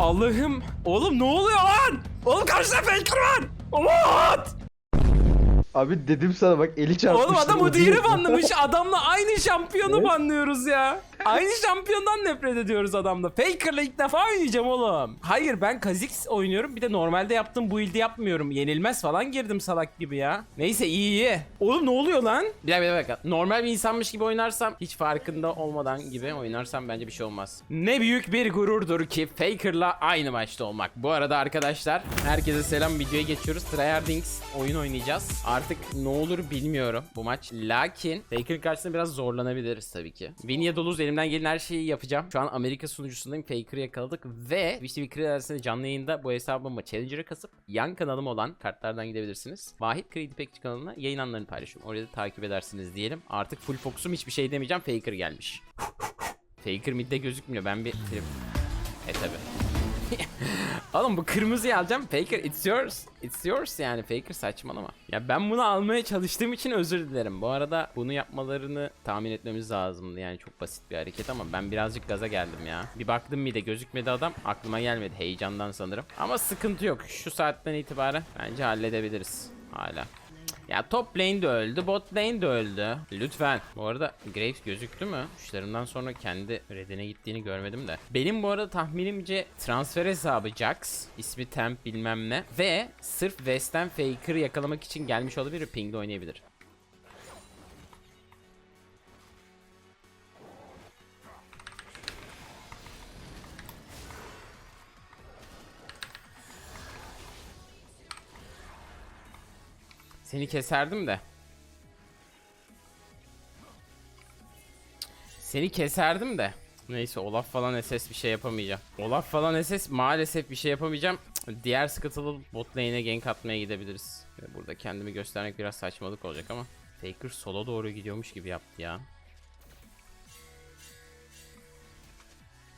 Allah'ım. Oğlum ne oluyor lan? Oğlum karşıda Faker var. Umut. Abi dedim sana bak eli çarpmıştı. Oğlum adam o diğeri banlamış. Adamla aynı şampiyonu Evet. banlıyoruz ya. Aynı şampiyondan nefret ediyoruz adamla. Faker'la ilk defa oynayacağım oğlum. Hayır ben Kha'Zix oynuyorum. Bir de normalde yaptığım build'i yapmıyorum. Yenilmez falan girdim salak gibi ya. Neyse iyi iyi. Oğlum ne oluyor lan? Bir dakika bir dakika. Normal bir insanmış gibi oynarsam hiç farkında olmadan gibi oynarsam bence bir şey olmaz. Ne büyük bir gururdur ki Faker'la aynı maçta olmak. Bu arada arkadaşlar herkese selam videoya geçiyoruz. Tryhardings oyun oynayacağız. Artık ne olur bilmiyorum bu maç. Lakin Faker karşısında biraz zorlanabiliriz tabii ki. Win ya da lose elimden gelen her şeyi yapacağım. Şu an Amerika sunucusundayım. Faker'ı yakaladık ve Twitch TV Kraliçesi'nde canlı yayında bu hesabımı Challenger'a kasıp yan kanalım olan kartlardan gidebilirsiniz. Vahit Kredi Pekçi kanalına yayın anlarını paylaşıyorum. Orada da takip edersiniz diyelim. Artık full fokusum hiçbir şey demeyeceğim. Faker gelmiş. Faker midde gözükmüyor. Ben bir. E tabi. Oğlum bu kırmızıyı alacağım. Faker it's yours. It's yours yani. Faker saçmalama. Ya ben bunu almaya çalıştığım için özür dilerim. Bu arada bunu yapmalarını tahmin etmemiz lazımdı. Yani çok basit bir hareket ama ben birazcık gaza geldim ya. Bir baktım bir de gözükmedi adam. Aklıma gelmedi heyecandan sanırım. Ama sıkıntı yok. Şu saatten itibaren bence halledebiliriz. Hala. Ya top lane de öldü, bot lane de öldü. Lütfen. Bu arada Graves gözüktü mü? Tuşlarımdan sonra kendi redine gittiğini görmedim de. Benim bu arada tahminimce transfer hesabı Jax. ismi Temp bilmem ne. Ve sırf West'ten Faker'ı yakalamak için gelmiş olabilir. Ping'de oynayabilir. Seni keserdim de. Seni keserdim de. Neyse Olaf falan SS bir şey yapamayacağım. Olaf falan SS maalesef bir şey yapamayacağım. Diğer sıkıntılı bot lane'e gank atmaya gidebiliriz. Burada kendimi göstermek biraz saçmalık olacak ama. Faker sola doğru gidiyormuş gibi yaptı ya.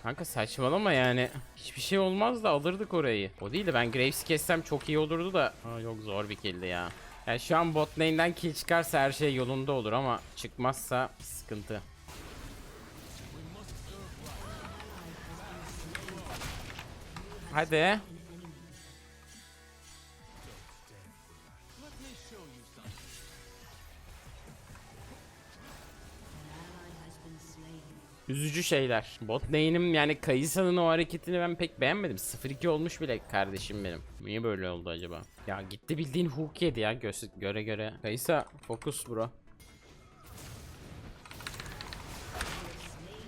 Kanka saçmalama yani. Hiçbir şey olmaz da alırdık orayı. O değil de ben Graves'i kessem çok iyi olurdu da. Aa, yok zor bir killdi ya. Yani şu an bot lane'den kill çıkarsa her şey yolunda olur ama çıkmazsa sıkıntı. Hadi. Üzücü şeyler. Bot lane'im yani Kayısa'nın o hareketini ben pek beğenmedim. 0-2 olmuş bile kardeşim benim. Niye böyle oldu acaba? Ya gitti bildiğin hook yedi ya göz göre göre. Kayısa fokus bro.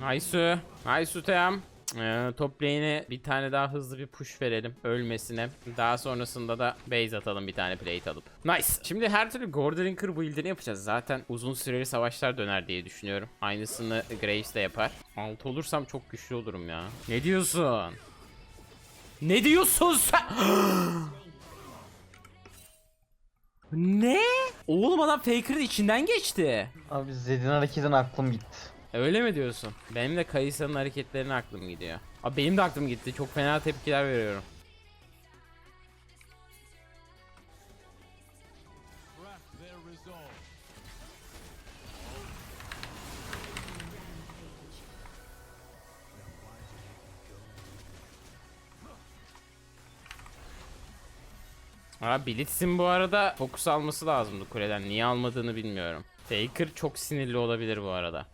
Aysu. Aysu Team. Ee, top lane'e bir tane daha hızlı bir push verelim ölmesine. Daha sonrasında da base atalım bir tane plate alıp. Nice. Şimdi her türlü Gordrinker build'ini yapacağız. Zaten uzun süreli savaşlar döner diye düşünüyorum. Aynısını Graves de yapar. Alt olursam çok güçlü olurum ya. Ne diyorsun? Ne diyorsun sen? ne? Oğlum adam Faker'ın içinden geçti. Abi Zed'in hareketinden aklım gitti. Öyle mi diyorsun? Benim de Kayısa'nın hareketlerine aklım gidiyor. Abi benim de aklım gitti. Çok fena tepkiler veriyorum. Aa Blitz'in bu arada fokus alması lazımdı kuleden. Niye almadığını bilmiyorum. Faker çok sinirli olabilir bu arada.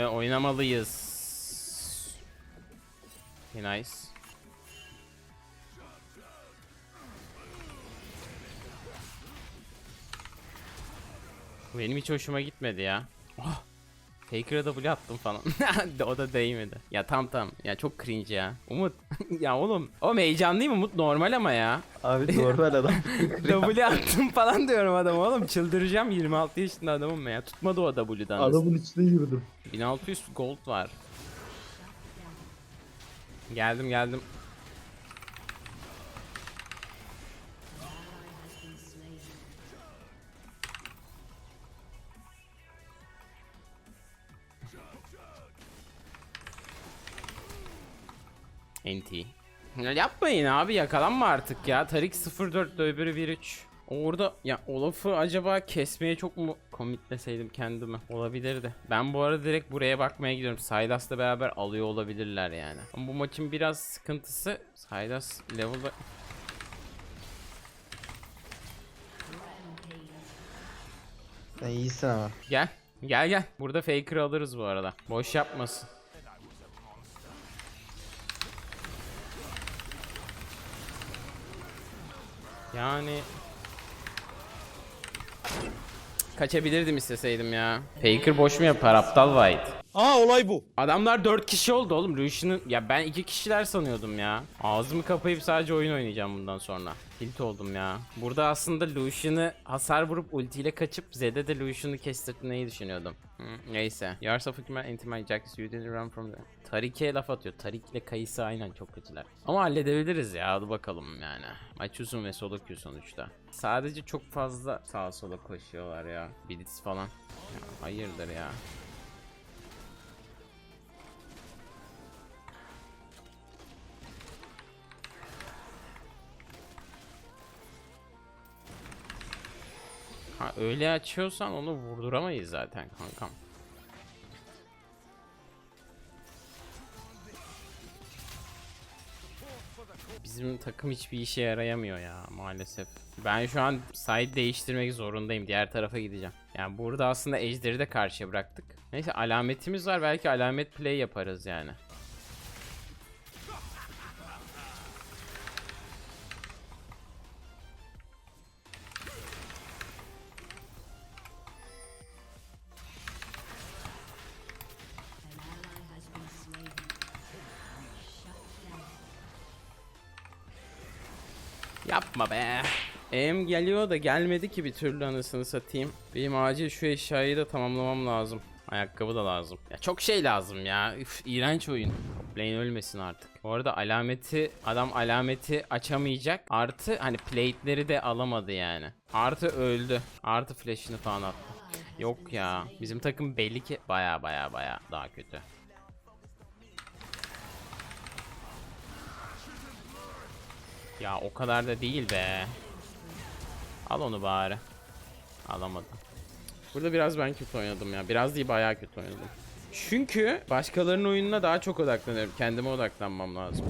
Ee, oynamalıyız. Nice. Benim hiç hoşuma gitmedi ya. Oh. Faker'a W attım falan. o da değmedi. Ya tam tam. Ya çok cringe ya. Umut. ya oğlum. Oğlum heyecanlıyım Umut normal ama ya. Abi normal adam. W attım falan diyorum adam oğlum. Çıldıracağım 26 yaşında adamım ya. Tutmadı o W'dan. Adamın içine yürüdüm. 1600 gold var. Geldim geldim. Ya yapmayın abi yakalanma artık ya. Tarik 04 de öbürü 13. Orada ya Olaf'ı acaba kesmeye çok mu commitleseydim kendimi? Olabilirdi. Ben bu arada direkt buraya bakmaya gidiyorum. Sylas'la beraber alıyor olabilirler yani. Ama bu maçın biraz sıkıntısı Sylas level'da Sen iyisin ama. Gel. Gel gel. Burada faker alırız bu arada. Boş yapmasın. Yani kaçabilirdim isteseydim ya. Faker boş mu yapar aptal White? Aa olay bu. Adamlar 4 kişi oldu oğlum. Lucian'ın ya ben 2 kişiler sanıyordum ya. Ağzımı kapayıp sadece oyun oynayacağım bundan sonra. Tilt oldum ya. Burada aslında Lucian'ı hasar vurup ultiyle kaçıp Zed'e de Lucian'ı kestirtmeyi düşünüyordum. Neyse. Of Hükümen Intimate Jax you didn't run from the... Tarik'e laf atıyor. Tarik ile Kayısı aynen çok kötüler. Ama halledebiliriz ya. Hadi bakalım yani. Maç uzun ve solo queue sonuçta. Sadece çok fazla sağa sola koşuyorlar ya. Blitz falan. Ya, hayırdır ya. Ha öyle açıyorsan onu vurduramayız zaten kankam. Bizim takım hiçbir işe yarayamıyor ya maalesef. Ben şu an side değiştirmek zorundayım. Diğer tarafa gideceğim. Yani burada aslında ejderi de karşıya bıraktık. Neyse alametimiz var. Belki alamet play yaparız yani. Yapma be. Em geliyor da gelmedi ki bir türlü anasını satayım. Benim acil şu eşyayı da tamamlamam lazım. Ayakkabı da lazım. Ya çok şey lazım ya. Üf, iğrenç oyun. Lane ölmesin artık. Bu arada alameti adam alameti açamayacak. Artı hani plate'leri de alamadı yani. Artı öldü. Artı flash'ını falan attı. Yok ya. Bizim takım belli ki baya baya baya daha kötü. Ya o kadar da değil be. Al onu bari. Alamadım. Burada biraz ben kötü oynadım ya. Biraz değil bayağı kötü oynadım. Çünkü başkalarının oyununa daha çok odaklanıyorum. Kendime odaklanmam lazım.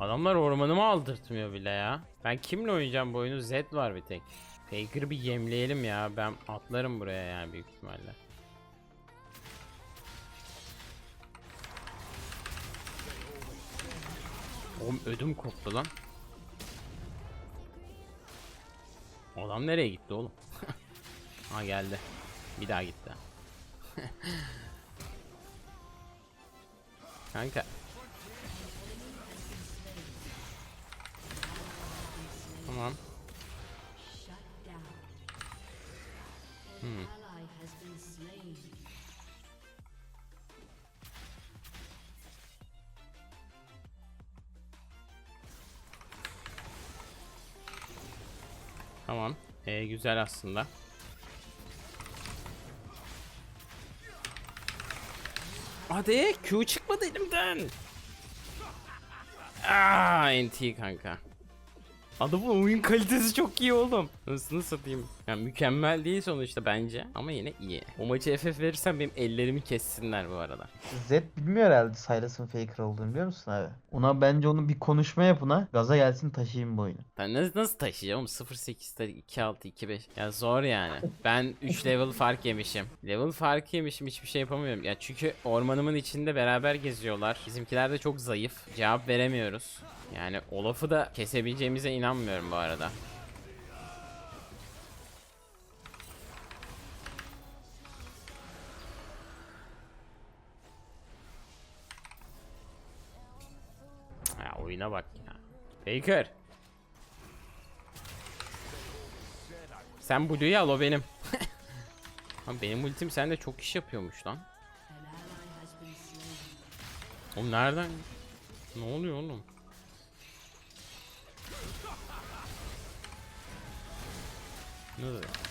Adamlar ormanımı aldırtmıyor bile ya. Ben kimle oynayacağım bu oyunu? Z var bir tek. Faker'ı bir yemleyelim ya. Ben atlarım buraya yani büyük ihtimalle. Oğlum ödüm koptu lan. Adam nereye gitti oğlum? ha geldi. Bir daha gitti. Kanka. Tamam. Hmm. Tamam. Ee, güzel aslında. Hadi Q çıkmadı elimden. Aa, NT kanka. Adamın oyun kalitesi çok iyi oğlum. Nasıl satayım? Yani mükemmel değil sonuçta bence ama yine iyi. O maçı FF verirsen benim ellerimi kessinler bu arada. Zed bilmiyor herhalde Silas'ın faker olduğunu biliyor musun abi? Ona bence onu bir konuşma yap ona. Gaza gelsin taşıyayım bu oyunu. Ben nasıl, nasıl taşıyacağım oğlum? 0.8'de 2.6 2.5. Ya zor yani. Ben 3 level fark yemişim. Level fark yemişim hiçbir şey yapamıyorum. Ya çünkü ormanımın içinde beraber geziyorlar. Bizimkiler de çok zayıf. Cevap veremiyoruz. Yani Olaf'ı da kesebileceğimize inanmıyorum bu arada. Oyuna bak ya. Faker. Sen Blue'yu al o benim. Lan benim ultim sende çok iş yapıyormuş lan. Oğlum nereden? Ne oluyor oğlum? Ne oluyor?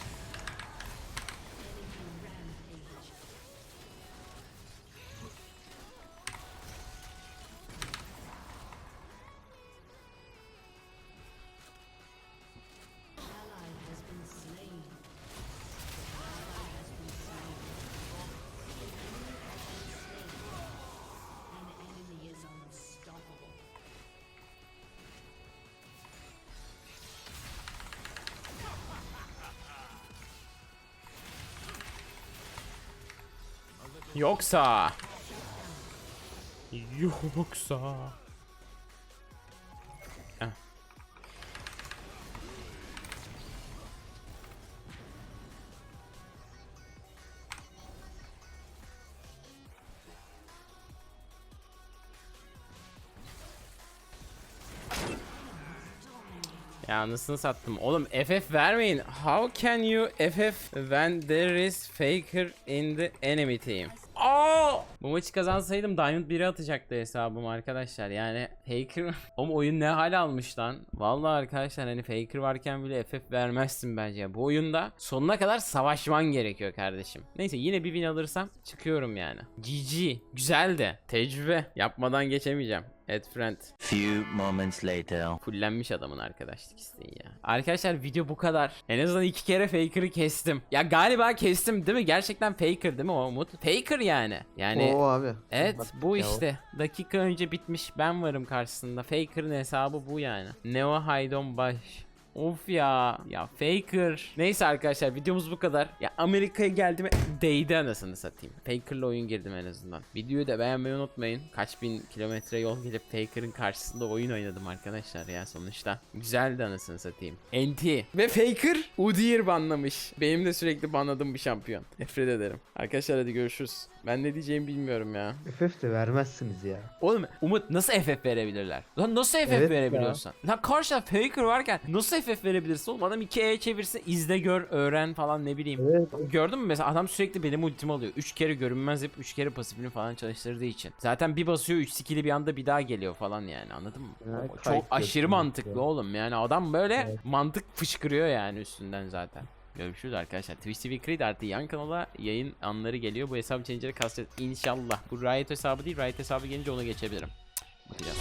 Yoksa. Yoksa. Heh. Ya anasını sattım. Oğlum FF vermeyin. How can you FF when there is faker in the enemy team? Aa! Bu maçı kazansaydım Diamond 1'e atacaktı hesabım arkadaşlar. Yani Faker... Oğlum oyun ne hal almış lan. Vallahi arkadaşlar hani Faker varken bile FF vermezsin bence. Bu oyunda sonuna kadar savaşman gerekiyor kardeşim. Neyse yine bir win alırsam çıkıyorum yani. GG. Güzel de. Tecrübe. Yapmadan geçemeyeceğim. Ed friend. Few moments later. Fullenmiş adamın arkadaşlık isteği ya. Arkadaşlar video bu kadar. En azından iki kere Faker'ı kestim. Ya galiba kestim değil mi? Gerçekten Faker değil mi o Umut? Faker yani. Yani Oo abi. evet Bak bu ya o. işte. Dakika önce bitmiş ben varım karşısında. Faker'ın hesabı bu yani. Neo Haydon Baş. Of ya. Ya Faker. Neyse arkadaşlar videomuz bu kadar. Ya Amerika'ya geldiğime değdi anasını satayım. Faker'la oyun girdim en azından. Videoyu da beğenmeyi unutmayın. Kaç bin kilometre yol gelip Faker'ın karşısında oyun oynadım arkadaşlar ya sonuçta. Güzeldi anasını satayım. NT. Ve Faker Udyr banlamış. Benim de sürekli banladığım bir şampiyon. Nefret ederim. Arkadaşlar hadi görüşürüz. Ben ne diyeceğimi bilmiyorum ya. FF de vermezsiniz ya. Oğlum Umut nasıl FF verebilirler? Lan nasıl FF Evet ya. verebiliyorsun? Lan karşıda Faker varken nasıl FF verebilirsin oğlum? Adam 2E çevirse izle gör öğren falan ne bileyim. Evet. Gördün mü mesela adam sürekli benim ultimi alıyor. 3 kere görünmez hep 3 kere pasifini falan çalıştırdığı için. Zaten bir basıyor 3 skill'i bir anda bir daha geliyor falan yani anladın mı? Ya, O Çok aşırı mantıklı ya. oğlum yani adam böyle Evet. mantık fışkırıyor yani üstünden zaten. Görüşürüz arkadaşlar. Twitch TV Creed artı yan kanala yayın anları geliyor. Bu hesabı changer'ı kastet inşallah. Bu Riot hesabı değil. Riot hesabı gelince onu geçebilirim. Bakacağız.